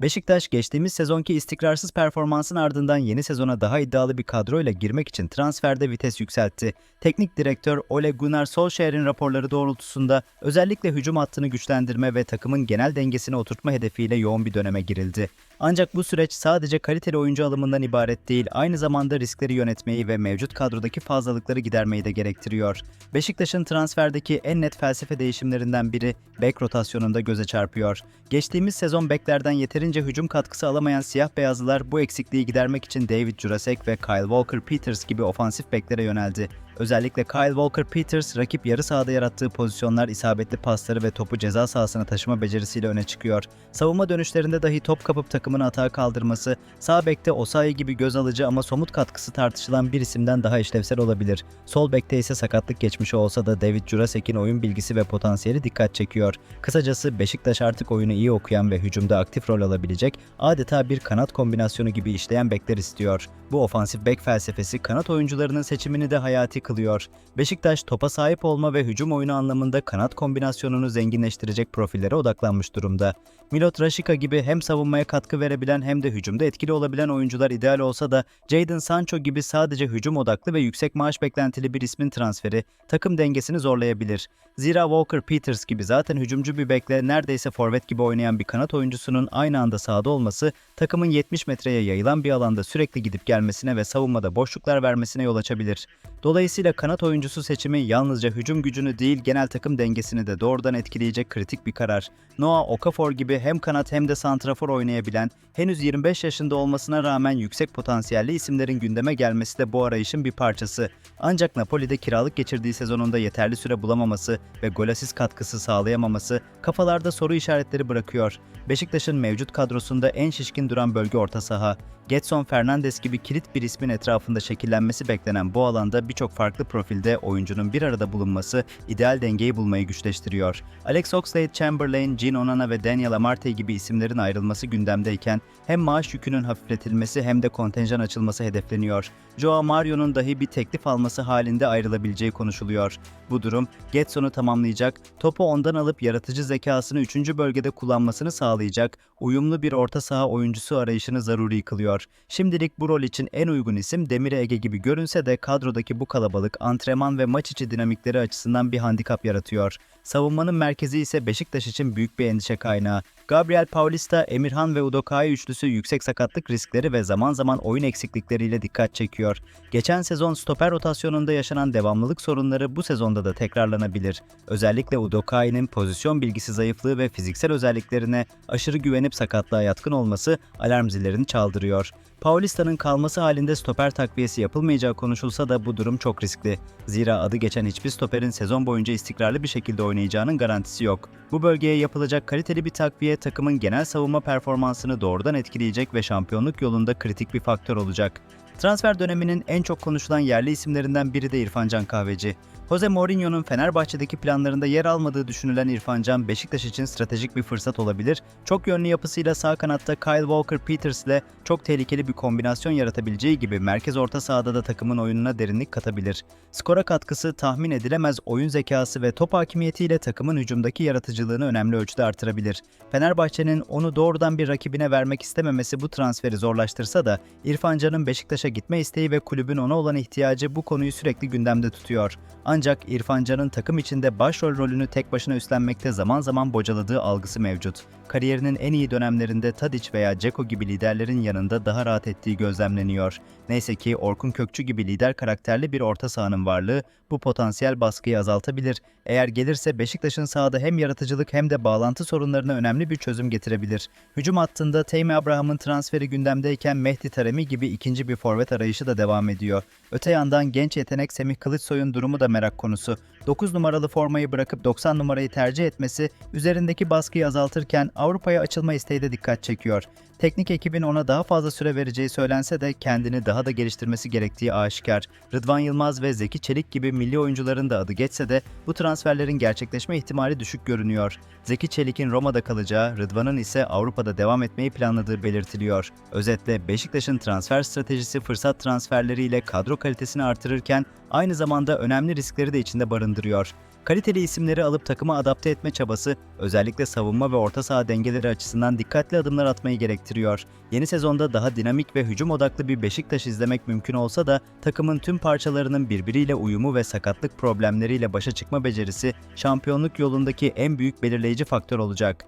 Beşiktaş geçtiğimiz sezonki istikrarsız performansın ardından yeni sezona daha iddialı bir kadroyla girmek için transferde vites yükseltti. Teknik direktör Ole Gunnar Solskjaer'in raporları doğrultusunda özellikle hücum hattını güçlendirme ve takımın genel dengesini oturtma hedefiyle yoğun bir döneme girildi. Ancak bu süreç sadece kaliteli oyuncu alımından ibaret değil, aynı zamanda riskleri yönetmeyi ve mevcut kadrodaki fazlalıkları gidermeyi de gerektiriyor. Beşiktaş'ın transferdeki en net felsefe değişimlerinden biri bek rotasyonunda göze çarpıyor. Geçtiğimiz sezon beklerden yeterince hücum katkısı alamayan siyah beyazlılar bu eksikliği gidermek için David Jurasek ve Kyle Walker-Peters gibi ofansif beklere yöneldi. Özellikle Kyle Walker-Peters rakip yarı sahada yarattığı pozisyonlar isabetli pasları ve topu ceza sahasına taşıma becerisiyle öne çıkıyor. Savunma dönüşlerinde dahi top kapıp takımın atağa kaldırması, sağ bekte Osayi gibi göz alıcı ama somut katkısı tartışılan bir isimden daha işlevsel olabilir. Sol bekte ise sakatlık geçmişi olsa da David Jurasek'in oyun bilgisi ve potansiyeli dikkat çekiyor. Kısacası Beşiktaş artık oyunu iyi okuyan ve hücumda aktif rol alabilecek, adeta bir kanat kombinasyonu gibi işleyen bekler istiyor. Bu ofansif bek felsefesi kanat oyuncularının seçimini de hayati kılıyor. Beşiktaş topa sahip olma ve hücum oyunu anlamında kanat kombinasyonunu zenginleştirecek profillere odaklanmış durumda. Milot Rashica gibi hem savunmaya katkı verebilen hem de hücumda etkili olabilen oyuncular ideal olsa da Jadon Sancho gibi sadece hücum odaklı ve yüksek maaş beklentili bir ismin transferi takım dengesini zorlayabilir. Zira Walker Peters gibi zaten hücumcu bir bekle neredeyse forvet gibi oynayan bir kanat oyuncusunun aynı anda sahada olması takımın 70 metreye yayılan bir alanda sürekli gidip gelmesine ve savunmada boşluklar vermesine yol açabilir. Dolayısıyla kanat oyuncusu seçimi yalnızca hücum gücünü değil genel takım dengesini de doğrudan etkileyecek kritik bir karar. Noah Okafor gibi hem kanat hem de santrafor oynayabilen, henüz 25 yaşında olmasına rağmen yüksek potansiyelli isimlerin gündeme gelmesi de bu arayışın bir parçası. Ancak Napoli'de kiralık geçirdiği sezonunda yeterli süre bulamaması ve gol katkısı sağlayamaması kafalarda soru işaretleri bırakıyor. Beşiktaş'ın mevcut kadrosunda en şişkin duran bölge orta saha. Getson Fernandes gibi kilit bir ismin etrafında şekillenmesi beklenen bu alanda birçok farklı profilde oyuncunun bir arada bulunması ideal dengeyi bulmayı güçleştiriyor. Alex Oxlade-Chamberlain, Gene Onana ve Daniel Amarte gibi isimlerin ayrılması gündemdeyken hem maaş yükünün hafifletilmesi hem de kontenjan açılması hedefleniyor. Joao Mario'nun dahi bir teklif alması halinde ayrılabileceği konuşuluyor. Bu durum Getson'u tamamlayacak, topu ondan alıp yaratıcı zekasını 3. bölgede kullanmasını sağlayacak, uyumlu bir orta saha oyuncusu arayışını zaruri kılıyor. Şimdilik bu rol için en uygun isim Demir Ege gibi görünse de kadrodaki bu kalabalık antrenman ve maç içi dinamikleri açısından bir handikap yaratıyor. Savunmanın merkezi ise Beşiktaş için büyük bir endişe kaynağı. Gabriel Paulista, Emirhan ve Udokai üçlüsü yüksek sakatlık riskleri ve zaman zaman oyun eksiklikleriyle dikkat çekiyor. Geçen sezon stoper rotasyonunda yaşanan devamlılık sorunları bu sezonda da tekrarlanabilir. Özellikle Udokai'nin pozisyon bilgisi zayıflığı ve fiziksel özelliklerine aşırı güvenip sakatlığa yatkın olması alarm zillerini çaldırıyor. Paulista'nın kalması halinde stoper takviyesi yapılmayacağı konuşulsa da bu durum çok riskli. Zira adı geçen hiçbir stoperin sezon boyunca istikrarlı bir şekilde oynayacağının garantisi yok. Bu bölgeye yapılacak kaliteli bir takviye takımın genel savunma performansını doğrudan etkileyecek ve şampiyonluk yolunda kritik bir faktör olacak. Transfer döneminin en çok konuşulan yerli isimlerinden biri de İrfan Can Kahveci. Jose Mourinho'nun Fenerbahçe'deki planlarında yer almadığı düşünülen İrfan Can, Beşiktaş için stratejik bir fırsat olabilir. Çok yönlü yapısıyla sağ kanatta Kyle Walker-Peters ile çok tehlikeli bir kombinasyon yaratabileceği gibi merkez orta sahada da takımın oyununa derinlik katabilir. Skora katkısı, tahmin edilemez oyun zekası ve top hakimiyetiyle takımın hücumdaki yaratıcılığını önemli ölçüde artırabilir. Fenerbahçe'nin onu doğrudan bir rakibine vermek istememesi bu transferi zorlaştırsa da İrfan Can'ın Beşiktaş'a gitme isteği ve kulübün ona olan ihtiyacı bu konuyu sürekli gündemde tutuyor. Ancak İrfan Can'ın takım içinde başrol rolünü tek başına üstlenmekte zaman zaman bocaladığı algısı mevcut. Kariyerinin en iyi dönemlerinde Tadic veya Ceko gibi liderlerin yanında daha rahat ettiği gözlemleniyor. Neyse ki Orkun Kökçü gibi lider karakterli bir orta sahanın varlığı bu potansiyel baskıyı azaltabilir. Eğer gelirse Beşiktaş'ın sahada hem yaratıcılık hem de bağlantı sorunlarına önemli bir çözüm getirebilir. Hücum hattında Temi Abraham'ın transferi gündemdeyken Mehdi Taremi gibi ikinci bir forvet arayışı da devam ediyor. Öte yandan genç yetenek Semih Kılıçsoy'un durumu da merak konusu. 9 numaralı formayı bırakıp 90 numarayı tercih etmesi üzerindeki baskıyı azaltırken Avrupa'ya açılma isteği de dikkat çekiyor. Teknik ekibin ona daha fazla süre vereceği söylense de kendini daha da geliştirmesi gerektiği aşikar. Rıdvan Yılmaz ve Zeki Çelik gibi milli oyuncuların da adı geçse de bu transferlerin gerçekleşme ihtimali düşük görünüyor. Zeki Çelik'in Roma'da kalacağı, Rıdvan'ın ise Avrupa'da devam etmeyi planladığı belirtiliyor. Özetle Beşiktaş'ın transfer stratejisi fırsat transferleriyle kadro kalitesini artırırken aynı zamanda önemli riskleri de içinde barındırıyor. Kaliteli isimleri alıp takıma adapte etme çabası özellikle savunma ve orta saha dengeleri açısından dikkatli adımlar atmayı gerektiriyor. Yeni sezonda daha dinamik ve hücum odaklı bir Beşiktaş izlemek mümkün olsa da takımın tüm parçalarının birbiriyle uyumu ve sakatlık problemleriyle başa çıkma becerisi şampiyonluk yolundaki en büyük belirleyici faktör olacak.